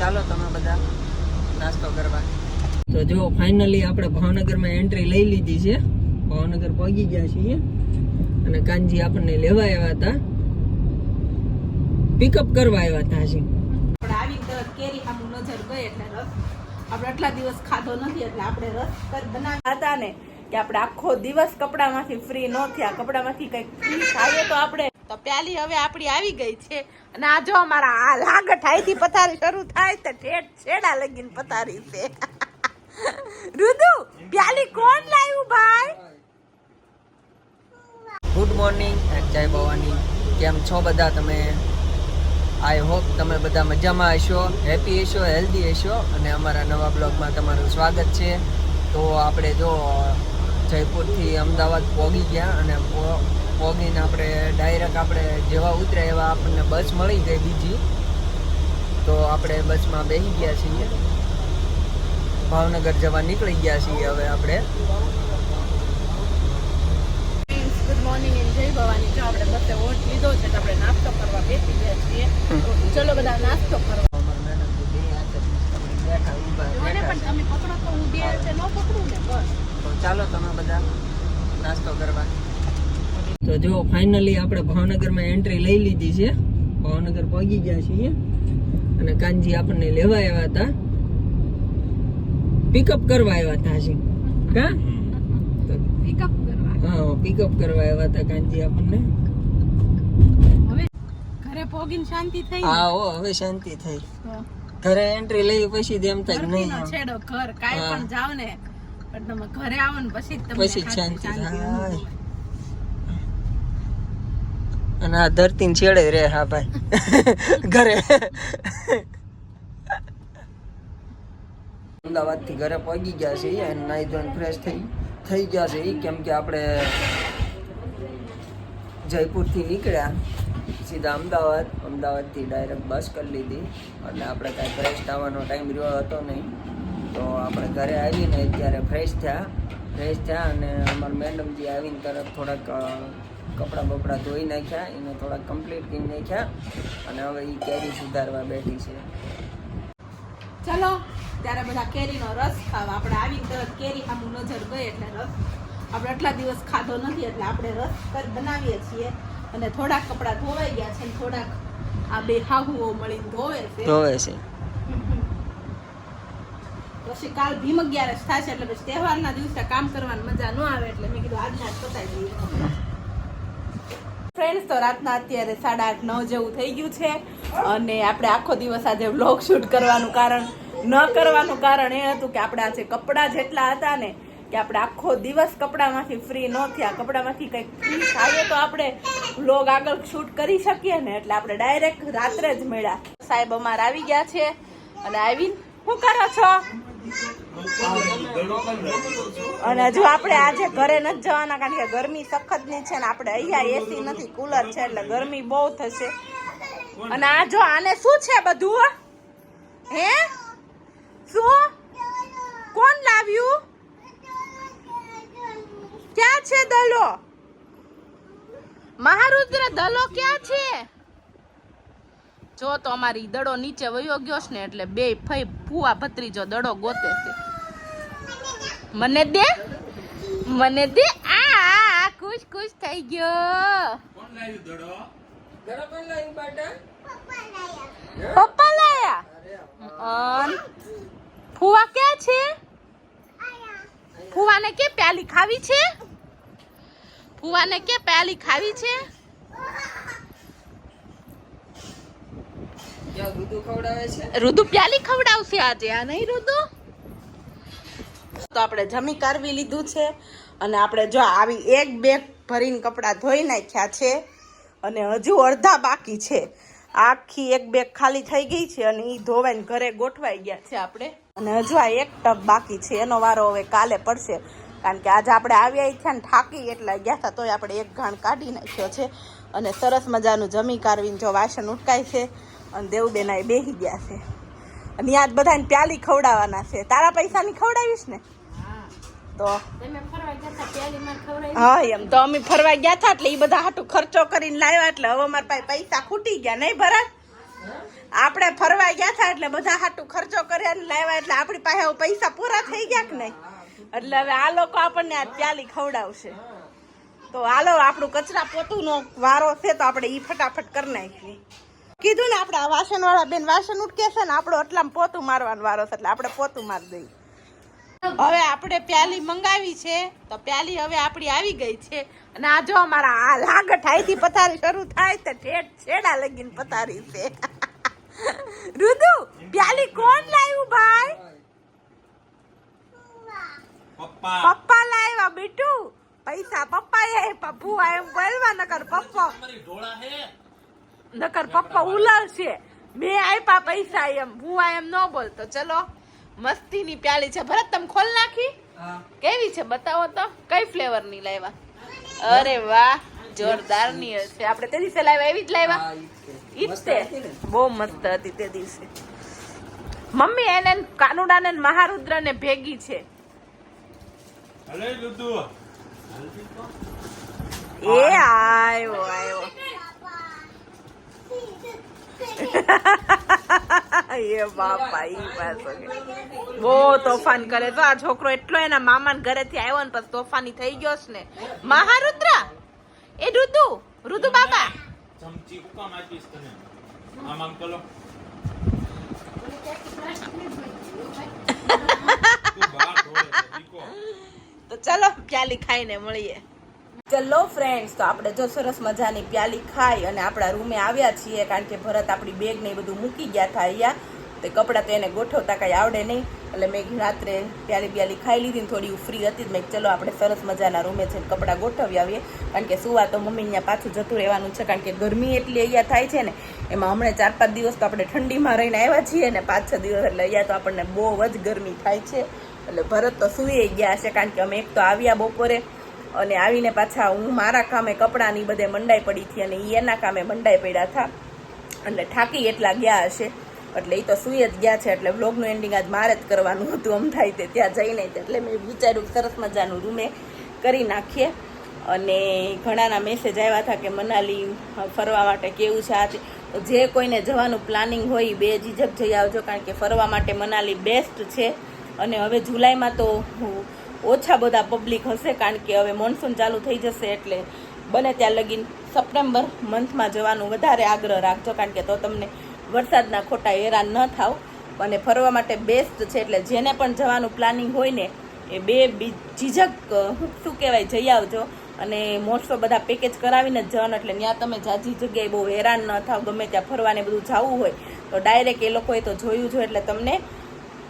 ચાલો તમે બધા નાસ્તો કરવા. તો જો ફાઇનલી આપણે ભાવનગરમાં એન્ટ્રી લઈ લીધી છે. ભાવનગર પહોંચી ગયા છીએ. અને કાનજી આપણને લેવા આવ્યા હતા. પિકઅપ કરવા આવ્યા હતા હજી. આવી કેરી આમ નજર ગઈ એટલે રસ. આપણે આટલા દિવસ ખાધો નથી એટલે આપણે રસ બનાવ્યા હતા ને કે આપણે આખો દિવસ કપડામાંથી ફ્રી ન થયા. કપડામાંથી કંઈક ફ્રી થાય તો આપણે તો પ્યાલી હવે આપણી આવી ગઈ છે. અને આ જો અમારા આ લાગટથી પથારી શરૂ થાય તો ઠેઠ છેડા લગીને પથારી છે. રુદુ, પ્યાલી કોણ લાવ્યું ભાઈ? ગુડ મોર્નિંગ જય ભવાની. કેમ છો બધા તમે? આઈ હોપ તમે બધા મજામાં હશો હેપી હશો હેલ્ધી હશો, અને અમારા નવા બ્લોગમાં તમારું સ્વાગત છે. તો આપણે જો જયપુરથી અમદાવાદ પોગી ગયા અને પોગીને આપણે ડાયરેક્ટ આપણે જેવા ઉતર્યા એવા આપણને બસ મળી ગઈ બીજી. તો આપણે બસમાં બેસી ગયા છીએ. ભાવનગર જવા નીકળી ગયા છીએ હવે આપણે. ગુડ મોર્નિંગ એન્ડ જય ભવાની. જો આપણે બસે ઓટ લીધો છે તો આપણે નાસ્તો કરવા બેસી ગયા છીએ. ચલો બધા નાસ્તો કરવા મને પણ તમે પકડો તો હું બે રીતે ન પકડું ને બસ તો ચાલો તમે બધા નાસ્તો કરવા તો જો ફાઇનલી આપણે ભાવનગરમાં એન્ટ્રી લઈ લીધી છે. ભાવનગર પહોંચી ગયા છીએ. અને કાનજી આપણને લેવા આવ્યા હતા. પિકઅપ કરવા આવ્યા હતા હજી. કા? પિકઅપ કરવા. હા પિકઅપ કરવા આવ્યા હતા કાનજી આપણને. હવે ઘરે પોગીને શાંતિ થઈ? હા ઓ હવે શાંતિ થઈ. ઘરે એન્ટ્રી લઈ પછી એમ થાય નહીં. છેડો ઘર કાંઈ પણ જાવ ને પણ તમે ઘરે આવો ને પછી તમને પછી શાંતિ થાય. અને આ ધરતી છેડે રે હા ભાઈ. ઘરે. અમદાવાદથી ઘરે પહોંચી ગયા છે અને નાઈ ધોઈને ફ્રેશ થઈ થઈ ગયા છે કેમ કે આપણે જયપુરથી નીકળ્યા. સીધા અમદાવાદ. અમદાવાદથી ડાયરેક્ટ બસ કરી લીધી. એટલે આપણે કાંઈ ફ્રેશ થવાનો ટાઈમ રહ્યો હતો નહીં. તો આપણે ઘરે આવીને ત્યારે ફ્રેશ થયા. ફ્રેશ થયા અને અમારા મેડમજી આવીને તરત થોડાક કપડાં બપડાં ધોઈ નાખ્યા એને થોડાક કમ્પ્લીટ કરી નાખ્યા અને હવે એ કેરી સુધારવા બેઠી છે. ચલો ત્યારે બધા કેરીનો રસ ખાવા. આપણે આવી તરત કેરી સામું નજર ગઈ એટલે રસ. આપણે આટલા દિવસ ખાધો નથી એટલે આપણે રસ બનાવીએ છીએ. અને થોડાક કપડાં ધોવાઈ ગયા છે થોડાક આ બે હાહુઓ મળીને ધોવે છે. ધોવે છે. પછી કાલ ભીમ અગિયારસ થશે એટલે પછી તહેવારના દિવસે કામ કરવાની મજા ન આવે એટલે મેં કીધું આજના જ પતાવી દઈએ. ફ્રેન્ડ્સ તો રાતના અત્યારે સાડા આઠ, નવ જેવું થઈ ગયું છે. અને આપણે આખો દિવસ આજે વ્લોગ શૂટ કરવાનું કારણ, ન કરવાનું કારણ એ હતું કે આપણે આજે કપડાં જેટલા હતા ને, કે આપણે આખો દિવસ કપડામાંથી ફ્રી ન થયા. કપડામાંથી કંઈક ફ્રી થાય તો આપણે વ્લોગ આગળ શૂટ કરી શકીએ ને, એટલે આપણે ડાયરેક્ટ રાત્રે જ મળ્યા. સાહેબ અમારા આવી ગયા છે. અને આવીને, શું કરો છો? અને હજુ આપણે આજે ઘરે નથી જવાના, કારણ કે ગરમી સખતની છે ને આપણે અહીંયા એસી નથી કુલર છે, એટલે ગરમી બહુ થશે. અને આ જો આને શું છે બધું હે? શું? કોણ લાવ્યું? ક્યાં છે દલો? મહારુદ્ર દલો ક્યાં છે? જો તો અમારી દડો નીચે વયો ગયો છે ને એટલે બે ફઈ ફુવા ભત્રીજો દડો ગોતે છે. મને દે? મને દે? આ ખુશ ખુશ થઈ ગયો. પપ્પા લાયા. અન ફુવા કે છે? ફુવાને કે પ્યાલી ખાવી છે? ફુવાને કે પ્યાલી ખાવી છે ક્યાં દૂધ ખવડાવે છે રુદુ પ્યાલી ખવડાવશે આજે આ નહીં રુદુ? તો આપણે જમી કરવી લીધું છે અને આપણે જો આવી એક બેગ ભરીને કપડાં ધોઈ નાખ્યા છે અને હજુ અડધા બાકી છે. આખી એક બેગ ખાલી થઈ ગઈ છે અને એ ધોવાઈને ઘરે ગોઠવાઈ ગયા છે આપણે. અને હજુ આ એક ટબ બાકી છે એનો વારો હવે કાલે પડશે. કારણ કે આજે આપણે આવ્યા થયા ને થાકી એટલા ગયા હતા તોય આપણે એક ઘાણ કાઢી નાખ્યો છે. અને સરસ મજાનું જમી કાઢવીને જો વાસણ ઉટકાય છે. અને દેવબેન એ બેહી ગયા છે. અને યાદ બધાને પ્યાલી ખવડાવવાના છે. તારા પૈસાની ખવડાવીશ ને? તો હા એમ તો અમે ફરવા ગયા હતા એટલે એ બધા હાટું ખર્ચો કરીને લાવ્યા એટલે હવે અમારા પાસે પૈસા ખૂટી ગયા નહીં ભરા આપણે ફરવા ગયા હતા એટલે બધા હાટું ખર્ચો કર્યા ને લાવ્યા એટલે આપણી પાસે પૈસા પૂરા થઈ ગયા કે નહીં? એટલે હવે આ લોકો આપણને આ પ્યાલી ખવડાવશે. તો હાલો આપણું કચરા પોતુંનો વારો છે તો આપણે ઈ ફટાફટ કરી નાખીએ. કીધું ને આપણે આ વાસણ વાળા બેન વાસણ ઉટકે છે ને આપણો એટલામાં પોતું મારવાનો વારો છે એટલે આપણે પોતું મારી દઈએ. હવે આપણે પ્યાલી મંગાવી છે તો પ્યાલી હવે આપણી આવી ગઈ છે. અને આ જો અમારા આ લાગટ હાઈથી પથારી શરૂ થાય તો ઠેઠ છેડા લગીને પથારી છે. રુદુ પ્યાલી કોણ લાવ્યું ભાઈ? પપ્પા. પપ્પા લાવ્યા બીટુ. પૈસા પપ્પા એ ભૂવા એમ બોલવા નકર પપ્પા. ઢોળા હે? નકર પપ્પા ઉલાવશે મેં આપ્યા પૈસા એમ. ભૂવા એમ ન બોલતો. ચલો મસ્તીની પ્યાલી છે. ભરત તમે ખોલ નાખી. કેવી છે? બતાવો તો. કઈ ફ્લેવરની લાવ્યા? અરે વાહ જોરદારની છે આપણે તે દિવસે લાવ્યા એવી જ લાવ્યા? ઈજ છે. ઈ જ મસ્ત તે. બહુ મસ્ત હતી તે દિવસે. મમ્મી એને કાનુડા ને મહારુદ્ર ને ભેગી છે. એ આયો આયો. એ બાપા ઈ પાછો બહુ તોફાન કરે. તો આ છોકરો એટલો એના મામા ઘરેથી આવ્યો ને પછી તોફાની થઈ ગયો છે ને. મહારુદ્ર એ રુદુ રુદુ બાબા. ચમચી હુકામ આપીશ તને આમ આમ કરો તું ચલો પ્યાલી ખાઈને મળીએ. ચલો ફ્રેન્ડ્સ તો આપણે જો સરસ મજાની પ્યાલી ખાઈ અને આપણા રૂમે આવ્યા છીએ, કારણ કે ભરત આપણી બેગ ને એ બધું મૂકી ગયા હતા અહીંયા, તે કપડાં તો એને ગોઠવતા કાંઈ આવડે નહીં. એટલે મેં રાત્રે પ્યાલી પ્યાલી ખાઈ લીધી ને થોડી ફ્રી હતી મેં ચલો, આપણે સરસ મજાના રૂમે છે કપડાં ગોઠવી આવીએ. કારણ કે સુવા તો મમ્મી અહીંયા પાછું જતું રહેવાનું છે, કારણ કે ગરમી એટલી અહીંયા થાય છે ને, એમાં હમણાં ચાર પાંચ દિવસ તો આપણે ઠંડીમાં રહીને આવ્યા છીએ ને, પાંચ છ દિવસ, એટલે અહીંયા તો આપણને બહુ જ ગરમી થાય છે. એટલે ભરત તો સૂઈ ગયા હશે, કારણ કે અમે એક તો આવ્યા બપોરે અને આવીને પાછા હું મારા કામે કપડાની બધે મંડાઈ પડી હતી અને એ એના કામે મંડાઈ પડ્યા હતા. એટલે થાકી એટલા ગયા હશે. એટલે એ તો સુઈ જ ગયા છે, એટલે વ્લોગનું એન્ડિંગ આજ મારે જ કરવાનું હતું, આમ થાય તે, ત્યાં જઈને. એટલે મેં વિચાર્યું સરસ મજાનું રૂમે કરી નાખીએ. અને ઘણાના મેસેજ આવ્યા હતા કે મનાલી ફરવા માટે કેવું છે આ જે કોઈને જવાનું પ્લાનિંગ હોય બે જીજક જઈ આવજો, કારણ કે ફરવા માટે મનાલી બેસ્ટ છે. અને હવે જુલાઈમાં તો હું ઓછા બધા પબ્લિક હશે કારણ કે હવે મોન્સૂન ચાલુ થઈ જશે એટલે બને ત્યાં લગીન સપ્ટેમ્બર મંથમાં જવાનું વધારે આગ્રહ રાખજો કારણ કે તો તમને વરસાદના ખોટા હેરાન ન થાવ. અને ફરવા માટે બેસ્ટ છે એટલે જેને પણ જવાનું પ્લાનિંગ હોય ને એ બે અ, શું કહેવાય જઈ આવજો. અને મોસ્ટ ઓફ બધા પેકેજ કરાવીને જ જવાનું એટલે ત્યાં તમે જાજી જગ્યાએ બહુ હેરાન ન થાવ. ગમે ત્યાં ફરવાને બધું જવું હોય તો ડાયરેક્ટ એ લોકોએ તો જોયું છે એટલે તમને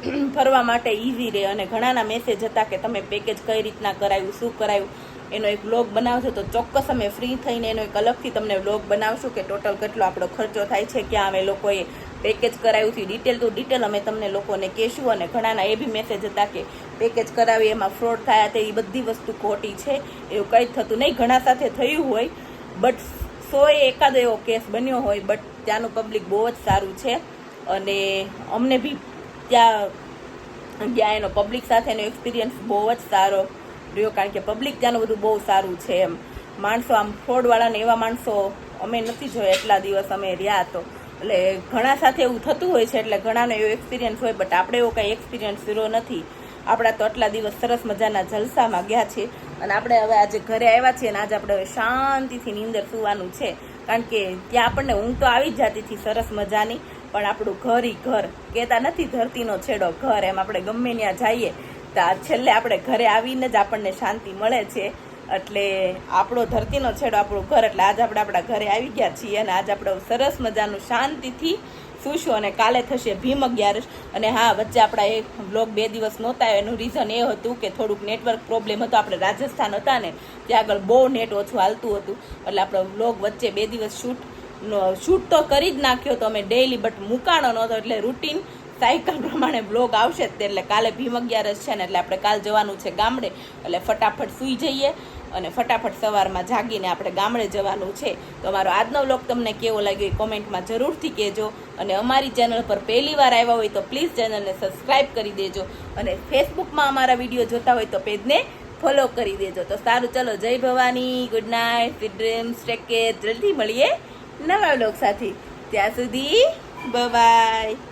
ફરવા માટે ઇઝી રહે અને ઘણાના મેસેજ હતા કે તમે પેકેજ કઈ રીતના કરાયું, શું કરાયું, એનો એક બ્લોગ બનાવશો તો ચોક્કસ અમે ફ્રી થઈને એનો એક અલગથી તમને વ્લોગ બનાવશું કે ટોટલ કેટલો આપણો ખર્ચો થાય છે, ક્યાં અમે લોકોએ પેકેજ કરાવ્યું છે ડિટેલ ટુ ડિટેલ અમે તમને લોકોને કહેશું. અને ઘણાના એ બી મેસેજ હતા કે પેકેજ કરાવી, એમાં ફ્રોડ થયા તે એ બધી વસ્તુ ખોટી છે, એવું કંઈ જ થતું નહીં. ઘણા સાથે થયું હોય બટ સો એ એકાદ એવો કેસ બન્યો હોય બટ ત્યાંનું પબ્લિક બહુ જ સારું છે. અને અમને બી ત્યાં ત્યાં એનો પબ્લિક સાથેનો એક્સપિરિયન્સ બહુ જ સારો રહ્યો કારણ કે પબ્લિક ત્યાંનું બધું બહુ સારું છે એમ. માણસો આમ ફ્રોડવાળાને એવા માણસો અમે નથી જોયા એટલા દિવસ અમે રહ્યા તો. એટલે ઘણા સાથે એવું થતું હોય છે એટલે ઘણાનો એવો એક્સપિરિયન્સ હોય બટ આપણે એવો કાંઈ એક્સપિરિયન્સ રહ્યો નથી. આપણા તો આટલા દિવસ સરસ મજાના જલસામાં ગયા છે અને આપણે હવે આજે ઘરે આવ્યા છીએ અને આજે આપણે હવે શાંતિથી નીંદર સુવાનું છે. કારણ કે ત્યાં આપણને ઊંઘ તો આવી જ જતી હતી સરસ મજાની. પણ આપણું ઘર ઈ ઘર. કહેતા નથી ધરતીનો છેડો ઘર, એમ આપણે ગમે ત્યાં જઈએ. તો છેલ્લે આપણે ઘરે આવીને જ આપણને શાંતિ મળે છે. એટલે આપણો ધરતીનો છેડો આપણું ઘર, એટલે આજે આપણે આપણા ઘરે આવી ગયા છીએ અને આજે આપણે સરસ મજાનું શાંતિથી સુશું અને કાલે થશે ભીમ અગિયારસ. અને હા, વચ્ચે આપણા એક બ્લોગ બે દિવસ નહોતા. એનું રીઝન એ હતું કે થોડુંક નેટવર્ક પ્રોબ્લેમ હતો. આપણે રાજસ્થાન હતા ને, ત્યાં આગળ બહુ નેટ ઓછું હાલતું હતું. એટલે આપણો બ્લોગ વચ્ચે બે દિવસ શૂટ શૂટ તો કરી જ નાખ્યો તો અમે ડેઈલી બટ મુકાણો નહોતો એટલે રૂટીન સાયકલ પ્રમાણે બ્લોગ આવશે જ તે. એટલે કાલે ભીમ અગિયારસ છે ને એટલે આપણે કાલ જવાનું છે ગામડે. એટલે ફટાફટ સૂઈ જઈએ અને ફટાફટ સવારમાં જાગીને આપણે ગામડે જવાનું છે. તો અમારો આજનો વ્લોગ તમને કેવો લાગ્યો એ કોમેન્ટમાં જરૂરથી કહેજો. અને અમારી ચેનલ પર પહેલી વાર આવ્યા હોય તો પ્લીઝ ચેનલને સબસ્ક્રાઈબ કરી દેજો. અને ફેસબુકમાં અમારા વીડિયો જોતા હોય તો પેજને ફોલો કરી દેજો. તો સારું, ચલો, જય Bhavani. Good night dreams take care જલ્દી મળીએ. નવા બ્લોગ સાથે ત્યાં સુધી બાય